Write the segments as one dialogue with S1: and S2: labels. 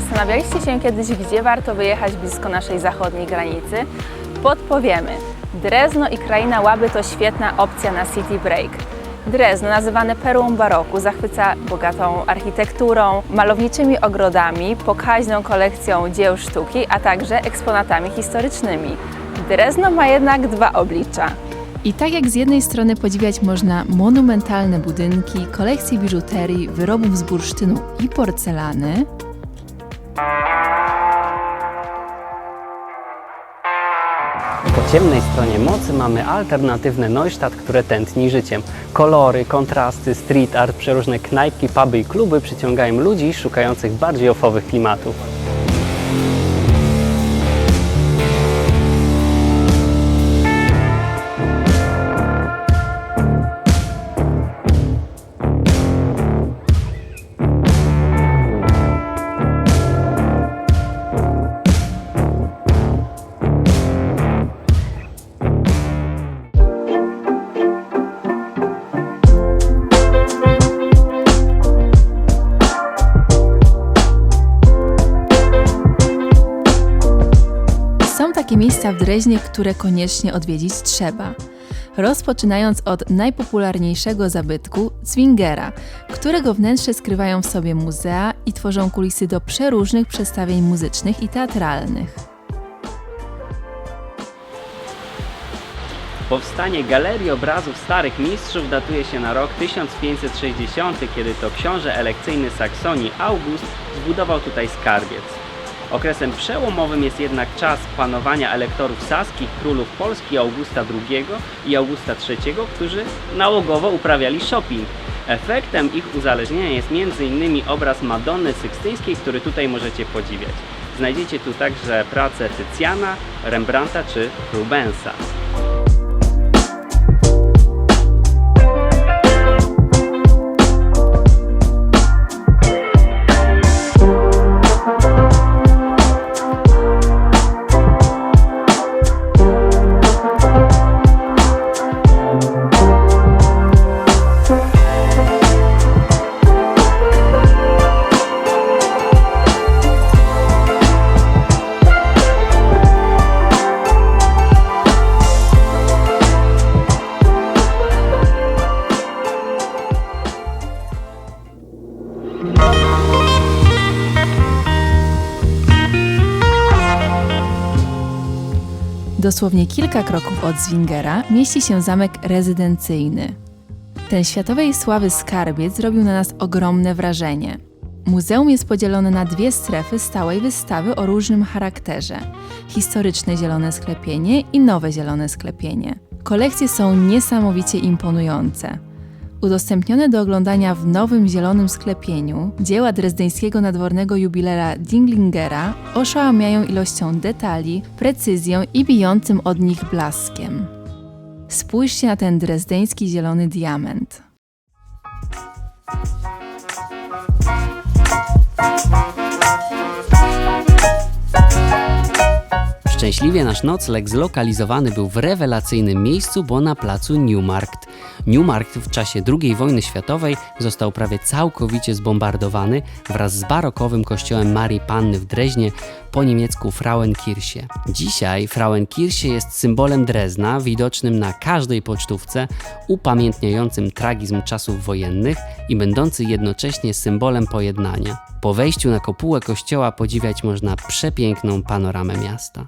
S1: zastanawialiście się kiedyś, gdzie warto wyjechać blisko naszej zachodniej granicy? Podpowiemy. Drezno i kraina Łaby to świetna opcja na city break. Drezno, nazywane perłą baroku, zachwyca bogatą architekturą, malowniczymi ogrodami, pokaźną kolekcją dzieł sztuki, a także eksponatami historycznymi. Drezno ma jednak dwa oblicza.
S2: I tak jak z jednej strony podziwiać można monumentalne budynki, kolekcje biżuterii, wyrobów z bursztynu i porcelany,
S3: ciemnej stronie mocy mamy alternatywne Neustadt, które tętni życiem. Kolory, kontrasty, street art, przeróżne knajpki, puby i kluby przyciągają ludzi szukających bardziej ofowych klimatów.
S2: Miejsca w Dreźnie, które koniecznie odwiedzić trzeba. Rozpoczynając od najpopularniejszego zabytku Zwingera, którego wnętrze skrywają w sobie muzea i tworzą kulisy do przeróżnych przedstawień muzycznych i teatralnych.
S3: Powstanie Galerii Obrazów Starych Mistrzów datuje się na rok 1560, kiedy to książę elekcyjny Saksonii August zbudował tutaj skarbiec. Okresem przełomowym jest jednak czas panowania elektorów saskich, królów Polski Augusta II i Augusta III, którzy nałogowo uprawiali shopping. Efektem ich uzależnienia jest m.in. obraz Madonny Sykstyńskiej, który tutaj możecie podziwiać. Znajdziecie tu także prace Tycjana, Rembrandta czy Rubensa.
S2: Dosłownie kilka kroków od Zwingera mieści się zamek rezydencyjny. Ten światowej sławy skarbiec zrobił na nas ogromne wrażenie. Muzeum jest podzielone na dwie strefy stałej wystawy o różnym charakterze: historyczne zielone sklepienie i nowe zielone sklepienie. Kolekcje są niesamowicie imponujące. Udostępnione do oglądania w nowym zielonym sklepieniu dzieła drezdeńskiego nadwornego jubilera Dinglingera oszałamiają ilością detali, precyzją i bijącym od nich blaskiem. Spójrzcie na ten drezdeński zielony diament.
S3: Szczęśliwie nasz nocleg zlokalizowany był w rewelacyjnym miejscu, bo na placu Newmarkt. Newmarkt w czasie II wojny światowej został prawie całkowicie zbombardowany wraz z barokowym kościołem Marii Panny w Dreźnie, po niemiecku Frauenkirche. Dzisiaj Frauenkirche jest symbolem Drezna, widocznym na każdej pocztówce, upamiętniającym tragizm czasów wojennych i będący jednocześnie symbolem pojednania. Po wejściu na kopułę kościoła podziwiać można przepiękną panoramę miasta.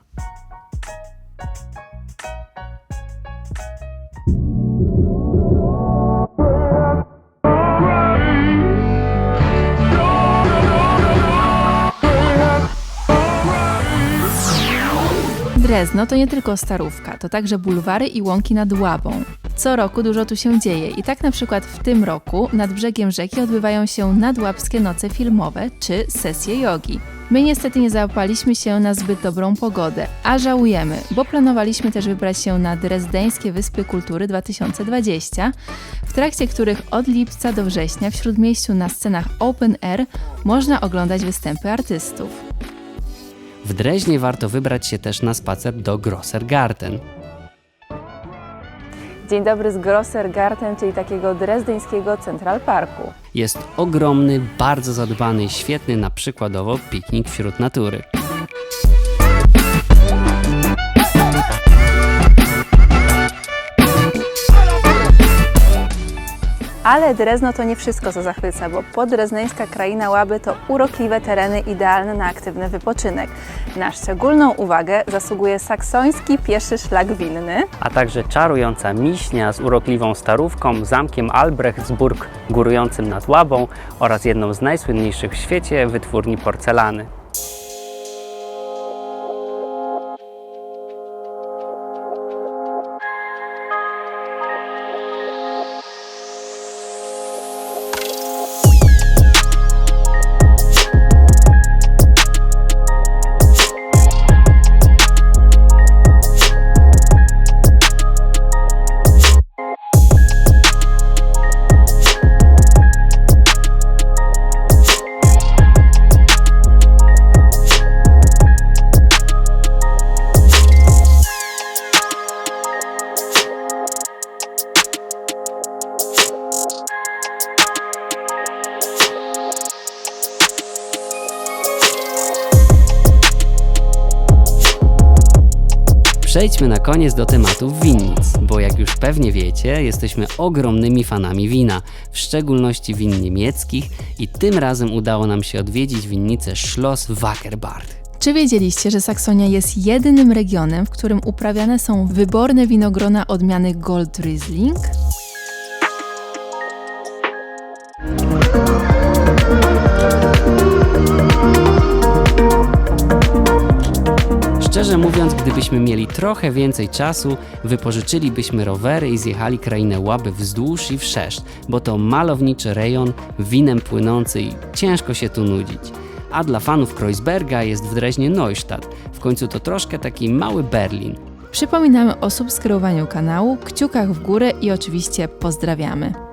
S2: Drezno to nie tylko starówka, to także bulwary i łąki nad Łabą. Co roku dużo tu się dzieje i tak na przykład w tym roku nad brzegiem rzeki odbywają się nadłapskie noce filmowe czy sesje jogi. My niestety nie załapaliśmy się na zbyt dobrą pogodę, a żałujemy, bo planowaliśmy też wybrać się na Drezdeńskie Wyspy Kultury 2020, w trakcie których od lipca do września w Śródmieściu na scenach open air można oglądać występy artystów.
S3: W Dreźnie warto wybrać się też na spacer do Grosser Garten.
S1: Dzień dobry z Grossergarten, czyli takiego drezdyńskiego Central Parku.
S3: Jest ogromny, bardzo zadbany i świetny na przykładowo piknik wśród natury.
S1: Ale Drezno to nie wszystko, co zachwyca, bo podrezneńska kraina Łaby to urokliwe tereny idealne na aktywny wypoczynek. Na szczególną uwagę zasługuje saksoński pieszy szlak winny,
S3: a także czarująca miśnia z urokliwą starówką, zamkiem Albrechtsburg górującym nad Łabą oraz jedną z najsłynniejszych w świecie wytwórni porcelany. Przejdźmy na koniec do tematów winnic, bo jak już pewnie wiecie, jesteśmy ogromnymi fanami wina, w szczególności win niemieckich i tym razem udało nam się odwiedzić winnicę Schloss Wackerbad.
S2: Czy wiedzieliście, że Saksonia jest jedynym regionem, w którym uprawiane są wyborne winogrona odmiany Gold Riesling?
S3: Szczerze mówiąc, gdybyśmy mieli trochę więcej czasu, wypożyczylibyśmy rowery i zjechali krainę Łaby wzdłuż i wszerz, bo to malowniczy rejon, winem płynący i ciężko się tu nudzić. A dla fanów Kreuzberga jest w Dreźnie Neustadt. W końcu to troszkę taki mały Berlin.
S2: Przypominamy o subskrybowaniu kanału, kciukach w górę i oczywiście pozdrawiamy.